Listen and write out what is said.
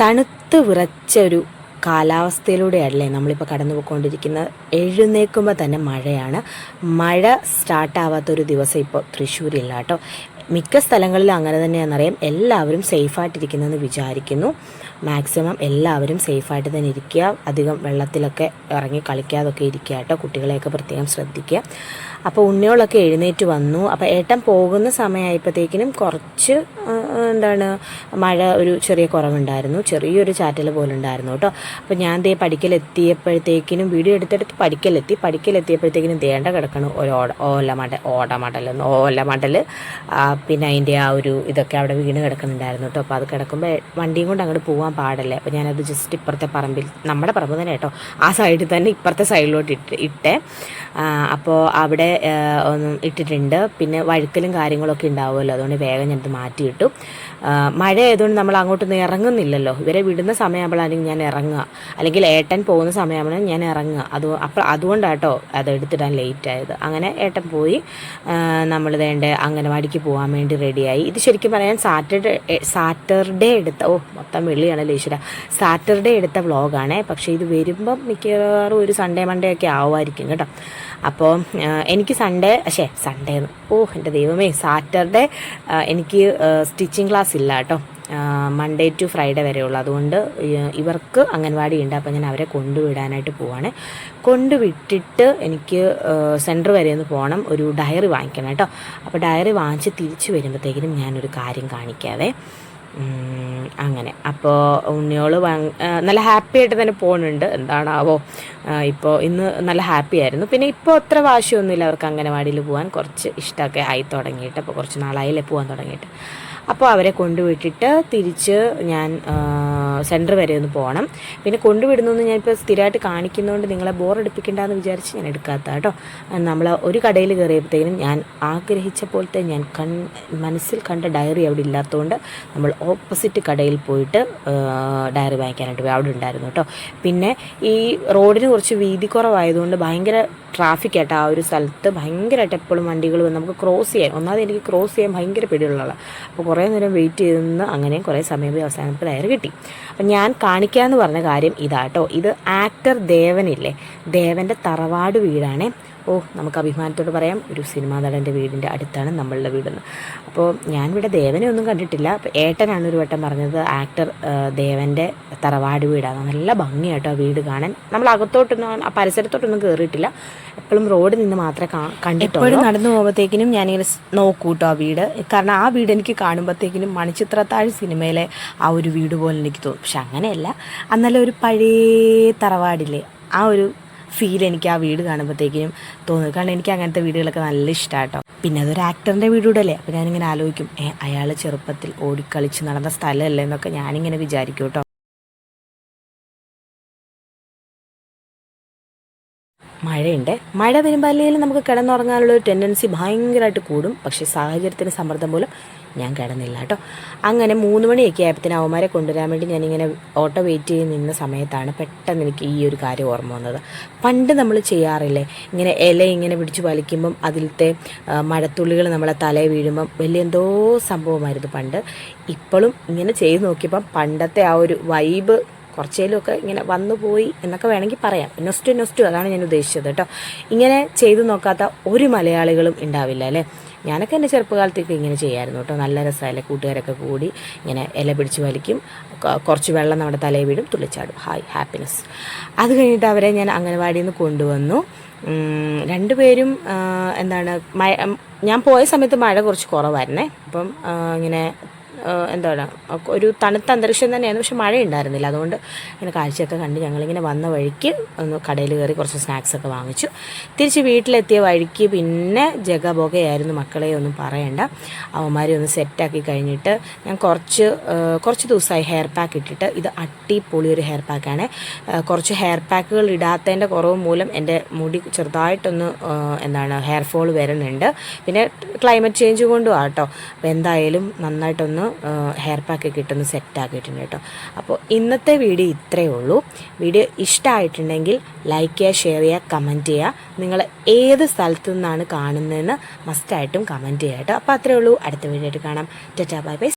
തണുത്ത് വിറച്ച ഒരു കാലാവസ്ഥയിലൂടെയല്ലേ നമ്മളിപ്പോൾ കടന്നു പോയിക്കൊണ്ടിരിക്കുന്നത് എഴുന്നേൽക്കുമ്പോൾ തന്നെ മഴയാണ്. മഴ സ്റ്റാർട്ടാവാത്തൊരു ദിവസം ഇപ്പോൾ തൃശ്ശൂരില്ല കേട്ടോ. മിക്ക സ്ഥലങ്ങളിലും അങ്ങനെ തന്നെയാണെന്നറിയാം. എല്ലാവരും സേഫായിട്ടിരിക്കുന്നതെന്ന് വിചാരിക്കുന്നു. മാക്സിമം എല്ലാവരും സേഫായിട്ട് തന്നെ ഇരിക്കുക. അധികം വെള്ളത്തിലൊക്കെ ഇറങ്ങി കളിക്കാതൊക്കെ ഇരിക്കുക കേട്ടോ. കുട്ടികളെയൊക്കെ പ്രത്യേകം ശ്രദ്ധിക്കുക. അപ്പോൾ ഉണ്ണിയോളൊക്കെ എഴുന്നേറ്റ് വന്നു. അപ്പോൾ ഏട്ടൻ പോകുന്ന സമയമായപ്പോഴത്തേക്കിനും കുറച്ച് എന്താണ് മഴ ഒരു ചെറിയ കുറവുണ്ടായിരുന്നു. ചെറിയൊരു ചാറ്റൽ പോലെ ഉണ്ടായിരുന്നു കേട്ടോ. അപ്പോൾ ഞാൻ ദേ പഠിക്കലെത്തിയപ്പോഴത്തേക്കിനും വീഡിയോ എടുത്തെടുത്ത് പഠിക്കലെത്തി. പഠിക്കലെത്തിയപ്പോഴത്തേക്കിനും ദേണ്ട കിടക്കണം ഒരു ഓട ഓലമട ഓടമടലെന്ന് ഓലമടൽ പിന്നെ അതിന്റെ ആ ഒരു ഇതൊക്കെ അവിടെ വീണ് കിടക്കുന്നുണ്ടായിരുന്നു കേട്ടോ. അപ്പോൾ അത് കിടക്കുമ്പോൾ വണ്ടിയും കൊണ്ട് അങ്ങോട്ട് പോകാൻ പാടല്ലേ? അപ്പോൾ ഞാനത് ജസ്റ്റ് ഇപ്പുറത്തെ പറമ്പിൽ നമ്മുടെ പറമ്പ് തന്നെ കേട്ടോ. ആ സൈഡിൽ തന്നെ ഇപ്പുറത്തെ സൈഡിലോട്ട് ഇട്ട് ഇട്ടേ. അപ്പോൾ അവിടെ ഇട്ടിട്ടുണ്ട്. പിന്നെ വഴുക്കലും കാര്യങ്ങളൊക്കെ ഉണ്ടാവുമല്ലോ. അതുകൊണ്ട് വേഗം ഞാനത് മാറ്റിയിട്ടു മഴ ആയതുകൊണ്ട് നമ്മൾ അങ്ങോട്ടൊന്നും ഇറങ്ങുന്നില്ലല്ലോ. ഇവരെ വിടുന്ന സമയമാകുമ്പോഴാണെങ്കിൽ ഞാൻ ഇറങ്ങുക. അല്ലെങ്കിൽ ഏട്ടൻ പോകുന്ന സമയമാകുമ്പോൾ ഞാൻ ഇറങ്ങുക. അത് അപ്പോൾ അതുകൊണ്ടാട്ടോ അത് എടുത്തിടാൻ ലേറ്റ് ആയത്. അങ്ങനെ ഏട്ടൻ പോയി നമ്മൾ വേണ്ട അംഗനവാടിക്ക് പോകാൻ വേണ്ടി റെഡിയായി ഇത് ശരിക്കും പറയാൻ സാറ്റർഡേ സാറ്റർഡേ എടുത്ത ഓ മൊത്തം വെള്ളിയാണല്ലോ ഈശ്വര. സാറ്റർഡേ എടുത്ത വ്ളോഗാണേ പക്ഷേ ഇത് വരുമ്പം മിക്കവാറും ഒരു സൺഡേ മൺഡേ ഒക്കെ ആവുമായിരിക്കും കേട്ടോ. അപ്പോൾ എനിക്ക് സൺഡേ പക്ഷേ സൺഡേ ഓ എന്റെ ദൈവമേ. സാറ്റർഡേ എനിക്ക് സ്റ്റിച്ചിങ് ക്ലാസ് ഇല്ല കേട്ടോ. മൺഡേ ടു ഫ്രൈഡേ വരെയുള്ളൂ അതുകൊണ്ട് ഇവർക്ക് അംഗൻവാടി ഉണ്ട്. അപ്പോൾ ഞാൻ അവരെ കൊണ്ടുവിടാനായിട്ട് പോവാണ്. കൊണ്ടുവിട്ടിട്ട് എനിക്ക് സെന്റർ വരെ ഒന്ന് പോകണം. ഒരു ഡയറി വാങ്ങിക്കണം കേട്ടോ. അപ്പോൾ ഡയറി വാങ്ങിച്ച് തിരിച്ചു വരുമ്പോഴത്തേക്കിനും ഞാനൊരു കാര്യം കാണിക്കാവേ. ഉം, അങ്ങനെ. അപ്പോൾ ഉണ്ണിയോൾ നല്ല ഹാപ്പി ആയിട്ട് തന്നെ പോകുന്നുണ്ട് എന്താണാവോ? ഇപ്പോൾ ഇന്ന് നല്ല ഹാപ്പി ആയിരുന്നു. പിന്നെ ഇപ്പോൾ അത്ര വാശിയൊന്നുമില്ല അവർക്ക് അംഗനവാടിയിൽ പോകാൻ കുറച്ച് ഇഷ്ടമൊക്കെ ആയി തുടങ്ങിയിട്ട്. അപ്പോൾ കുറച്ച് നാളായില്ലേ പോകാൻ തുടങ്ങിയിട്ട്. അപ്പോൾ അവരെ കൊണ്ടുവിട്ടിട്ട് തിരിച്ച് ഞാൻ സെന്റർ വരെ ഒന്ന് പോകണം പിന്നെ കൊണ്ടുവിടുന്നൊന്നും ഞാനിപ്പോൾ സ്ഥിരമായിട്ട് കാണിക്കുന്നതുകൊണ്ട് നിങ്ങളെ ബോറടിപ്പിക്കണ്ടെന്ന് വിചാരിച്ച് ഞാൻ എടുക്കാത്ത കേട്ടോ. നമ്മൾ ഒരു കടയിൽ കയറിയപ്പോഴത്തേനും ഞാൻ ആഗ്രഹിച്ച പോലത്തെ ഞാൻ കൺ മനസ്സിൽ കണ്ട ഡയറി അവിടെ ഇല്ലാത്തതുകൊണ്ട് നമ്മൾ ഓപ്പോസിറ്റ് കടയിൽ പോയിട്ട് ഡയറി വാങ്ങിക്കാനായിട്ട് അവിടെ ഉണ്ടായിരുന്നു കേട്ടോ. പിന്നെ ഈ റോഡിന് കുറച്ച് വീതി കുറവായതുകൊണ്ട് ഭയങ്കര ട്രാഫിക് ആയിട്ട് ആ ഒരു സ്ഥലത്ത് ഭയങ്കരമായിട്ട് എപ്പോഴും വണ്ടികൾ വന്ന് നമുക്ക് ക്രോസ് ചെയ്യാൻ ഒന്നാമത് എനിക്ക് ക്രോസ് ചെയ്യാൻ ഭയങ്കര പേടിയുള്ള അപ്പോൾ കുറേ നേരം വെയിറ്റ് ചെയ്ത് നിന്ന് അങ്ങനെ കുറേ സമയം പോയി അവസാനത്തിൽ ഡയറി കിട്ടി. അപ്പം ഞാൻ കാണിക്കാമെന്ന് പറഞ്ഞ കാര്യം ഇതാട്ടോ. ഇത് ആക്ടർ ദേവനില്ലേ? ദേവന്റെ തറവാട് വീടാണേ. ഓ നമുക്ക് അഭിമാനത്തോട് പറയാം. ഒരു സിനിമാ നടന്റെ വീടിന്റെ അടുത്താണ് നമ്മളുടെ വീടെന്ന് അപ്പോൾ ഞാനിവിടെ ദേവനെ ഒന്നും കണ്ടിട്ടില്ല. ഏട്ടനാണ് ഒരു വട്ടം പറഞ്ഞത് ആക്ടർ ദേവന്റെ തറവാട് വീടാണ്. നല്ല ഭംഗിയായിട്ടോ ആ വീട് കാണാൻ. നമ്മൾ അകത്തോട്ടൊന്നും ആ പരിസരത്തോട്ടൊന്നും കയറിയിട്ടില്ല എപ്പോഴും റോഡിൽ നിന്ന് മാത്രമേ കണ്ടിട്ടുള്ളൂ. എപ്പോഴും നടന്നു പോകുമ്പോഴത്തേക്കിനും ഞാനിങ്ങനെ നോക്കൂട്ടോ ആ വീട്. കാരണം ആ വീട് എനിക്ക് കാണുമ്പോഴത്തേക്കിനും മണിച്ചിത്രത്താഴ് സിനിമയിലെ ആ ഒരു വീട് പോലെ എനിക്ക് തോന്നും. പക്ഷെ അങ്ങനെയല്ല. അന്നല്ല ഒരു പഴയ തറവാടില്ലേ ആ ഒരു ഫീൽ എനിക്ക് ആ വീട് കാണുമ്പോഴത്തേക്കും തോന്നുന്നു കാരണം എനിക്ക് അങ്ങനത്തെ വീടുകളൊക്കെ നല്ല ഇഷ്ടമാട്ടോ പിന്നെ അതൊരു ആക്ടറിന്റെ അല്ലേ അപ്പോൾ ഞാനിങ്ങനെ ആലോചിക്കും ഏ അയാൾ ചെറുപ്പത്തിൽ ഓടിക്കളിച്ച് നടന്ന സ്ഥലമല്ലേ? എന്നൊക്കെ ഞാനിങ്ങനെ വിചാരിക്കും കേട്ടോ മഴയുണ്ട്. മഴ വരുമ്പോൾ അല്ലെങ്കിൽ നമുക്ക് കിടന്നുറങ്ങാനുള്ള ഒരു ടെൻഡൻസി ഭയങ്കരമായിട്ട് കൂടും. പക്ഷേ സാഹചര്യത്തിന് സമ്മർദ്ദം പോലും ഞാൻ കിടന്നില്ല കേട്ടോ. അങ്ങനെ മൂന്ന് മണിയൊക്കെ ആയപ്പത്തിന് അവന്മാരെ കൊണ്ടുവരാൻ വേണ്ടി ഞാനിങ്ങനെ ഓട്ടോ വെയിറ്റ് ചെയ്ത് നിന്ന സമയത്താണ് പെട്ടെന്ന് എനിക്ക് ഈ ഒരു കാര്യം ഓർമ്മ വന്നത്. പണ്ട് നമ്മൾ ചെയ്യാറില്ലേ ഇങ്ങനെ ഇല ഇങ്ങനെ പിടിച്ച് വലിക്കുമ്പം അതിലത്തെ മഴത്തുള്ളികൾ നമ്മളെ തലയിൽ വീഴുമ്പം വലിയ എന്തോ സംഭവമായിരുന്നു പണ്ട്. ഇപ്പോഴും ഇങ്ങനെ ചെയ്ത് നോക്കിയപ്പം പണ്ടത്തെ ആ ഒരു വൈബ് കുറച്ചേലുമൊക്കെ ഇങ്ങനെ വന്നു പോയി എന്നൊക്കെ വേണമെങ്കിൽ പറയാം. നൊസ്റ്റു നൊസ്റ്റു അതാണ് ഞാൻ ഉദ്ദേശിച്ചത് കേട്ടോ. ഇങ്ങനെ ചെയ്തു നോക്കാത്ത ഒരു മലയാളികളും ഉണ്ടാവില്ല അല്ലേ? ഞാനൊക്കെ എന്റെ ചെറുപ്പകാലത്തേക്ക് ഇങ്ങനെ ചെയ്യായിരുന്നു കേട്ടോ. നല്ല രസമല്ലേ കൂട്ടുകാരൊക്കെ കൂടി ഇങ്ങനെ ഇല പിടിച്ച് വലിക്കും കുറച്ച് വെള്ളം നമ്മുടെ തലയിൽ വീടും തുള്ളിച്ചാടും. Hi happiness. അത് കഴിഞ്ഞിട്ട് അവരെ ഞാൻ അംഗനവാടിയിൽ നിന്ന് കൊണ്ടുവന്നു. രണ്ടുപേരും എന്താണ് മഴ ഞാൻ പോയ സമയത്ത് മഴ കുറച്ച് കുറവായിരുന്നേ. അപ്പം ഇങ്ങനെ എന്താണ് ഒരു തണുത്ത അന്തരീക്ഷം തന്നെയായിരുന്നു. പക്ഷെ മഴ ഉണ്ടായിരുന്നില്ല അതുകൊണ്ട് ഇങ്ങനെ കാഴ്ചയൊക്കെ കണ്ട് ഞങ്ങളിങ്ങനെ വന്ന വഴിക്ക് ഒന്ന് കടയിൽ കയറി കുറച്ച് സ്നാക്സൊക്കെ വാങ്ങിച്ചു. തിരിച്ച് വീട്ടിലെത്തിയ വഴിക്ക് പിന്നെ ജഗബോഗയായിരുന്നു മക്കളെ ഒന്നും പറയണ്ട. അവന്മാരെ ഒന്ന് സെറ്റാക്കി കഴിഞ്ഞിട്ട് ഞാൻ കുറച്ച് കുറച്ച് ദിവസമായി ഹെയർ പാക്ക് ഇട്ടിട്ട് ഇത് അട്ടിപ്പൊളി ഒരു ഹെയർ പാക്കാണ് കുറച്ച് ഹെയർ പാക്കുകൾ ഇടാത്തതിന്റെ കുറവ് മൂലം എന്റെ മുടി ചെറുതായിട്ടൊന്ന് എന്താണ് ഹെയർ ഫോൾ വരുന്നുണ്ട്. പിന്നെ ക്ലൈമറ്റ് ചേഞ്ച് കൊണ്ടും ആട്ടോ. അപ്പോൾ എന്തായാലും നന്നായിട്ടൊന്ന് ഹെയർ പാക്ക് കിട്ടുന്ന സെറ്റ് ആക്കിയിട്ടുണ്ട് കേട്ടോ. അപ്പോൾ ഇന്നത്തെ വീഡിയോ ഇത്രയേ ഉള്ളൂ. വീഡിയോ ഇഷ്ടമായിട്ടുണ്ടെങ്കിൽ ലൈക്ക് ചെയ്യുക ഷെയർ ചെയ്യുക കമന്റ് ചെയ്യുക. നിങ്ങൾ ഏത് സ്ഥലത്തു നിന്നാണ് കാണുന്നതെന്ന് മസ്റ്റായിട്ടും കമന്റ് ചെയ്യുക കേട്ടോ. അപ്പോൾ അത്രയേ ഉള്ളൂ. അടുത്ത വീഡിയോ ആയിട്ട് കാണാം. ടെറ്റാ ബൈ ബൈ